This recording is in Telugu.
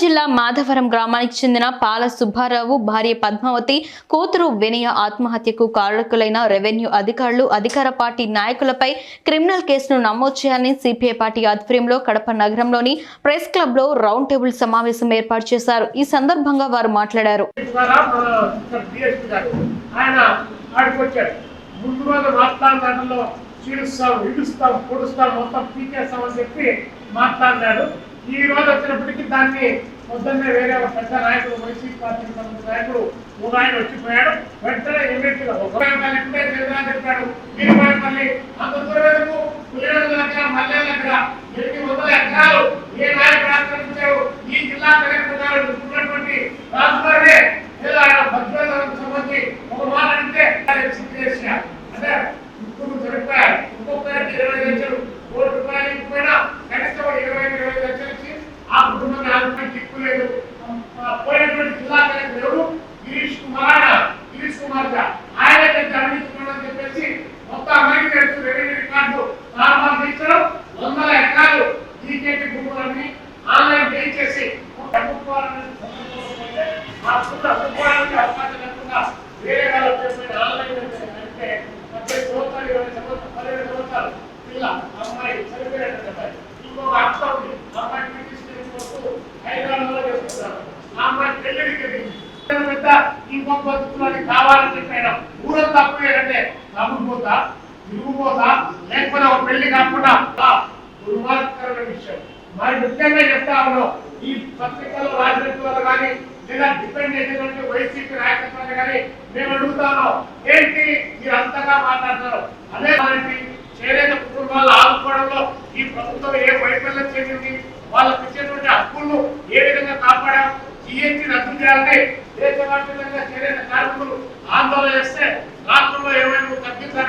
జిల్లా మాధవరం గ్రామానికి చెందిన పాల సుబ్బారావు భార్య పద్మావతి కూతురు వినయ ఆత్మహత్యకు కారకులైన రెవెన్యూ అధికారులు అధికార పార్టీ నాయకులపై క్రిమినల్ కేసును నమోదు చేయాలని సిపిఐ పార్టీ ఆధ్వర్యంలో కడప నగరంలోని ప్రెస్ క్లబ్లో రౌండ్ టేబుల్ సమావేశం ఏర్పాటు చేశారు. ఈ సందర్భంగా వారు మాట్లాడారు. మాట్లాడినాడు. ఈ రోజు వచ్చినప్పటికీ దాన్ని పొద్దున్నే వేరే ఒక పెద్ద నాయకుడు వైసీపీ పార్టీకి సంబంధించిన నాయకుడు ఒక ఆయన వచ్చిపోయాడు. వెంటనే ఇమీడియట్ ఒక ఇప్పుడే చేద్దాం చెప్పాడు. మీరు మళ్ళీ అంత దూరం పులివెందుల దగ్గర మల్లెల దగ్గర ఎనిమిది వందల ఎకరాలు ఏ నాయకుడు ఆక్రమించారు ఈ జిల్లా కలెక్టర్ గారు ఉన్నటువంటి రాజుగారే. ఏదో ఆయన భద్రతకు సంబంధించి ఒక మాట అంటే చేసినారు అంటే ఇప్పుడు సరిపోయారు ఒక్కొక్కరికి ఇరవై లక్షలు కోటి రూపాయలు ఇచ్చిపోయినా కనీసం ఒక ఇరవై ఐదు ఇరవై లక్షలు ఇచ్చి ఆ కుటుంబాన్ని ఆదుకుని పోయినటువంటి జిల్లా కలెక్టర్ ఎవరు? గిరీష్ కుమార్. గిరీష్ కుమార్ ఆయన పెద్ద అవినీతిపరుడని చెప్పేసి మొత్తం అమెరికా తెలుసు. రెవెన్యూ రికార్డు ప్రారంభం ఇచ్చడం వందల ఎకరాలు ఈకేటి భూములన్నీ ఆన్లైన్ పే చేసి అవకాశం లేకుండా వేరే వాళ్ళు చెప్పిన ఆన్లైన్ అంటే పద్దెనిమిది సంవత్సరాలు ఇరవై సంవత్సరాలు పదిహేను సంవత్సరాలు పిల్ల అమ్మాయి పెద్ద ఇంకొక బతుకులని కావాలని చెప్పాను. ఊరంతా అప్పుడే నమ్ముపోతా తిరుగుపోతా లేకపోతే ఒక పెళ్ళి కాకుండా దుర్మార్గకరమైన విషయం. మరి ముఖ్యంగా చెప్తా ఉన్నాం ఈ పత్రికల్లో రాజనీతి వల్ల కానీ లేదా డిపెండ్ చేసేటువంటి వైసీపీ నాయకత్వాన్ని కానీ మేము అడుగుతాను ఏంటి? దేశవ్యాప్తంగా చేనేత కార్మికులు ఆందోళన చేస్తే